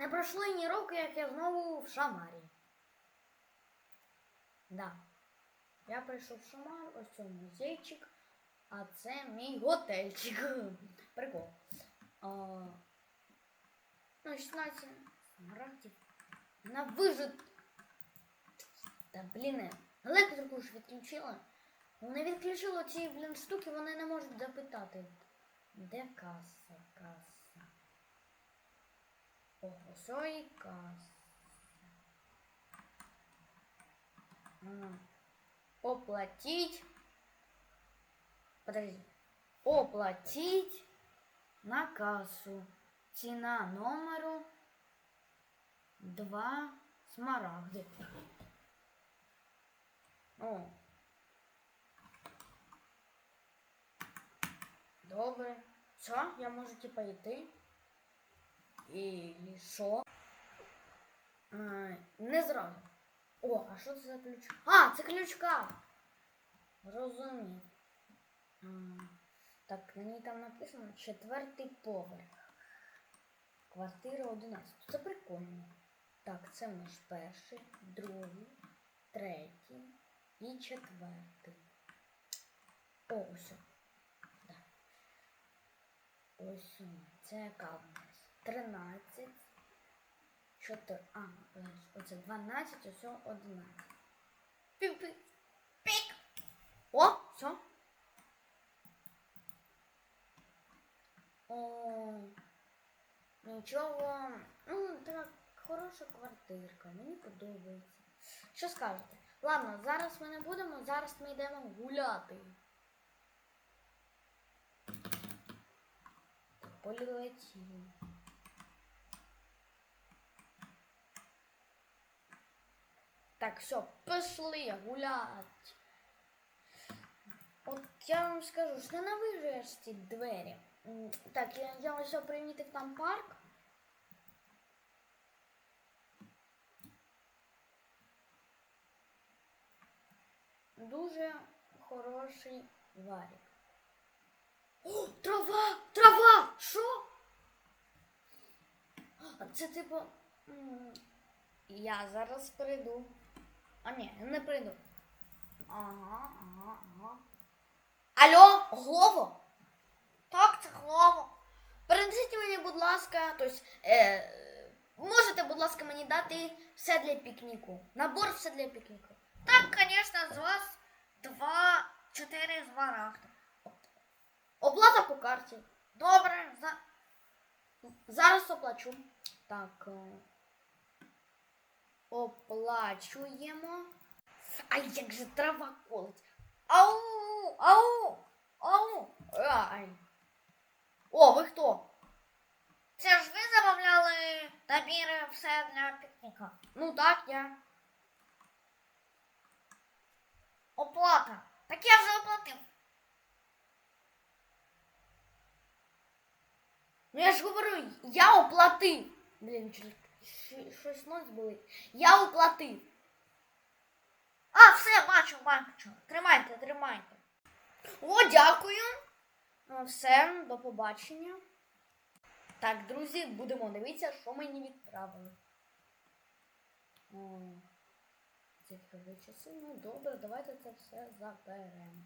Не пройшло ні року, як я знову в Шамарі. Да. Я прийшов в Шамар, ось цей музейчик, а це мій готельчик. Прикол. А, ну, 16 смарагдів. На вижит. Та блін, електрику ж відключила. Вони відключили ці, блін, штуки, вони не можуть запитати. Де каса, каса? О, ось і каса. М, Оплатить. Подожди. Оплатить на касу. Ціна номеру 2 смарагди. О. Добре. Що? Я можу типа йти? І що? Не зразу. О, а що це за ключ? А, це ключка! Розумів. А, так, мені там написано четвертий поверх. Квартира 11. Це прикольно. Так, це наш перший, другий, третій і четвертий. О, ось. Да. Ось. Це нас? 13. 4. А, оце 12, ось 11. Пік-пік. Пік. О, все. О, нічого. Ну, така хороша квартирка, мені подобається. Що скажете? Ладно, зараз ми не будемо, зараз ми йдемо гуляти. Полетіли. Так, все, пішли гулять. От я вам скажу, що ненавижу ці двері. Так, я, я ось примітив там парк. Дуже хороший варік. О, трава! Трава! Що? Це типу. Я зараз прийду. А ні, не прийду. Ага, ага, ага. Алло, Глово? Так, це Глово. Передайте мені, будь ласка, тобто, е, можете, будь ласка, мені дати все для пікніку. Набор все для пікніку. Так, звісно, з вас два, чотири зварахти. Оплата по карті. Добре, за... зараз оплачу. Так. Оплачуємо. Ай, як же трава колить. Ау! Ау! Ау! Ай. О, ви хто? Це ж ви замовляли набір все для пікніка. Ну так, я. Оплата. Так я вже оплатив. Ну я ж говорю, я оплатив. Блін, щось- щось- нос болить. Я оплатив. А, все, бачу, бачу. Тримайте, тримайте. О, дякую. Ну, Все, до побачення. Так, друзі, будемо дивитися, що мені відправили. Цифрові часи. Ну добре, давайте це все заберемо.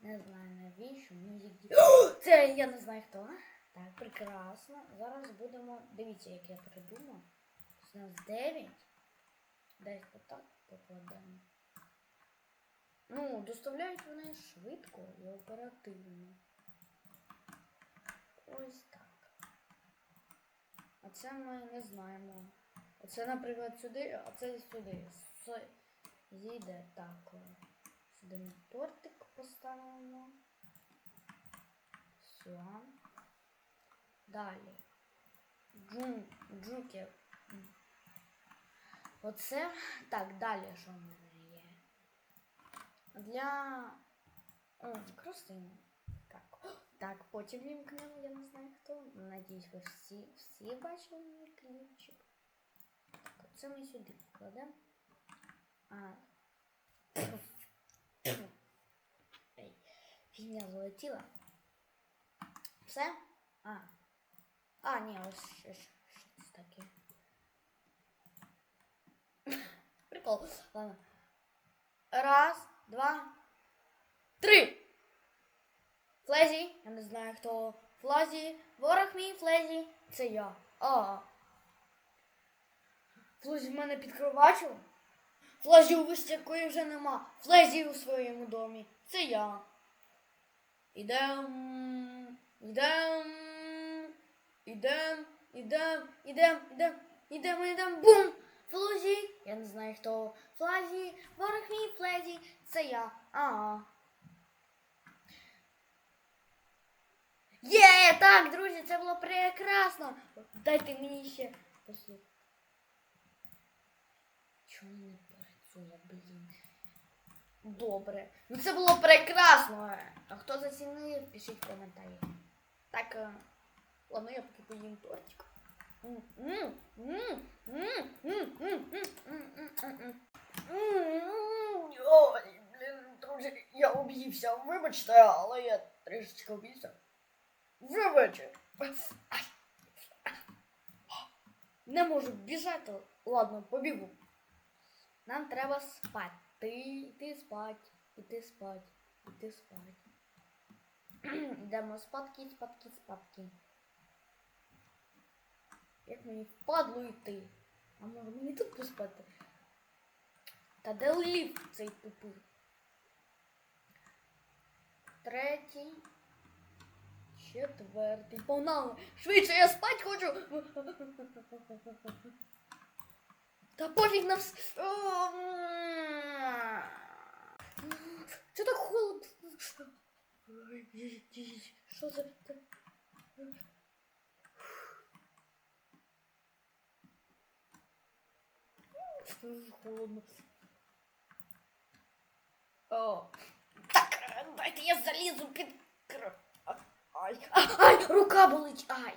Не знаю навіщо. Di- О, Це я не знаю хто. Так, прекрасно. Зараз будемо. Дивіться, як я придумав. Це у нас 9. Десь отак покладемо. Ну, доставляють вони швидко і оперативно. Ось так. А це ми не знаємо. Оце, наприклад, сюди, а це сюди. С- Зійде так. Сюди ми тортик поставимо. Все. Далі. Джун, джуки. Оце. Так, далі що в мене є? Для. О, красиво. Так. Так, потім вімкнемо, я не знаю хто. Надіюсь, ви всі, всі бачили мій кліпчик. Так, це ми сюди покладемо. А. Ей, Фігня залетіла. Все? А. А, ні, ось щось таке. Прикол. Раз, два, три. Флезі, я не знаю хто. Флазі, ворог мій Флезі, це я. А. Флезі в мене під кровачем. Флезі у якої вже нема. Флезі у своєму домі. Це я. Ідем. Ідем. Ідем. Ідем. Ідем. Ідем. Ідем. Ідем. Бум! Флузі. Я не знаю хто. Флазі. Ворог мій Флезі. Це я. А. Є, так, друзі, це було прекрасно. Дайте мені ще послухати. Чому не працює, блін? Добре. Ну це було прекрасно. А хто зацінив, пишіть в коментарі. Так, е, ладно, я поки поїм тортик. Ой, блін, друзі, я об'ївся. Вибачте, але я трішечки об'ївся. Ай. Не можу біжати. Ладно, побігу. Нам треба спати. Іти спать, іти спать, іти спать. Йдемо спадки, спадки, спадки. Як мені впадло йти? А може мені тут поспати? Та де ліфт цей тупий? Третій. Четвертий. Погнали! Швидше, я спать хочу! Та пофіг на вс... Чого так холодно? Що за... Дуже холодно. О. Так, дайте я залізу під Ай, ай, рука болить, ай.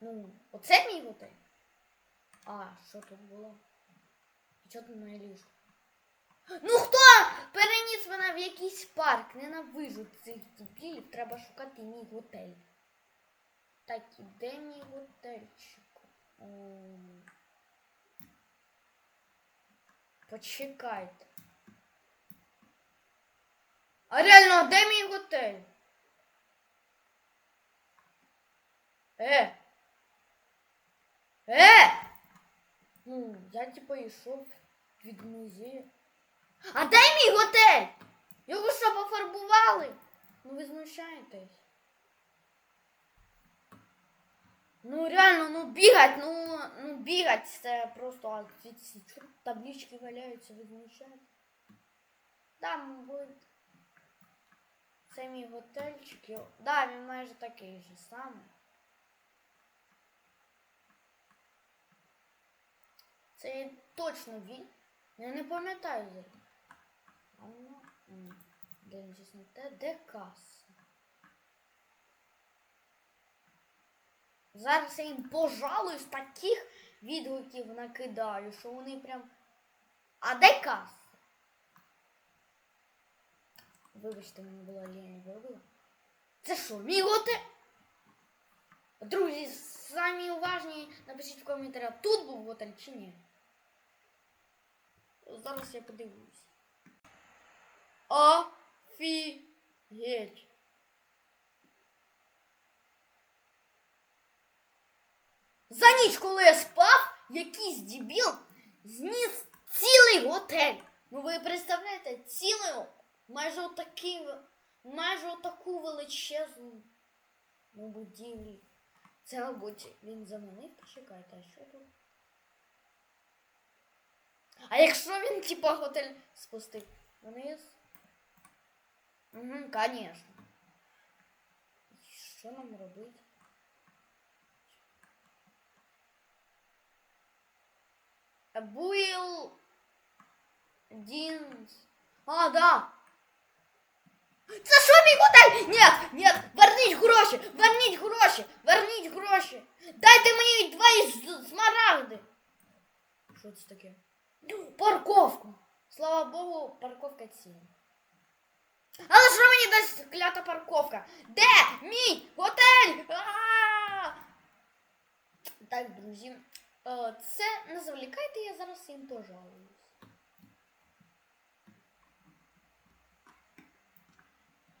Ну, оце мій готель? А, що тут було? І що тут моє ліжко? Ну хто переніс мене в якийсь парк? Ненавижу цих дебілів, треба шукати мій готель. Так, і де мій готельчик? Почекайте. А реально, а де мій готель? Е! Е! Ну, я типа йшов від музею. А де мій готель? Його що пофарбували? Ну ви знущаєтесь. Ну реально, ну бігать, ну, ну бігать це просто а ці, таблички валяються, ви знущаєтесь. Там буде. Це мій готельчик. Да, він майже такий же самий. Це точно він. Я не пам'ятаю зараз. Ну, Де він щось не те? Де каса? Зараз я їм пожалуюсь таких відгуків накидаю, що вони прям. А де каса? Вибачте, мені була лінія виробила. Це що, мій? Друзі, самі уважні, напишіть в коментарях, тут був готель чи ні. Зараз я подивлюсь. Офігеть. За ніч, коли я спав, якийсь дебіл зніс цілий готель. Ну ви представляєте, цілий, майже отакий, майже отаку величезну ну, будівлю. Це, мабуть, він заманив, почекайте, а що тут? А якщо він, типа, готель спустив вниз? Угу, конечно. Що нам робити? Буйл Дінс. А, да. Це що мій готель? Ні, ні, верніть гроші, верніть гроші, верніть гроші. Дайте мені два із- смарагди. Що це таке? Парковку. Слава Богу, парковка ціла. Але що мені дасть клята парковка? Де мій готель? А! Так, друзі, Е, Це не завлікайте, я зараз їм пожалуюсь.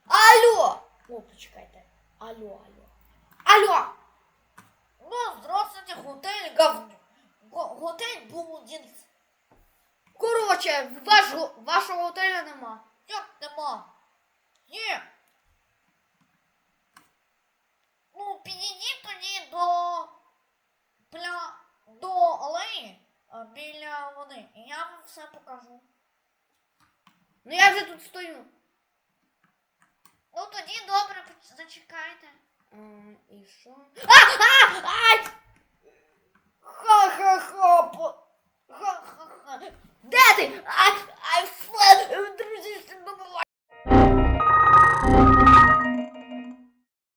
Алло! О, почекайте. Алло, алло. Алло! Ну, здравствуйте, готель говно. Го- Готель Блудінс. Коротше, ваш, вашого готеля нема. Як нема? Є. Ну, підійдіть тоді до пля... до алеї біля води. І я вам все покажу. Ну я вже тут стою. Ну тоді добре, зачекайте. Ем, І що? А! А! Ай! Ха-ха-ха! Ха-ха-ха! Де ти? Ай! Ай, фу! Друзі, що добувай!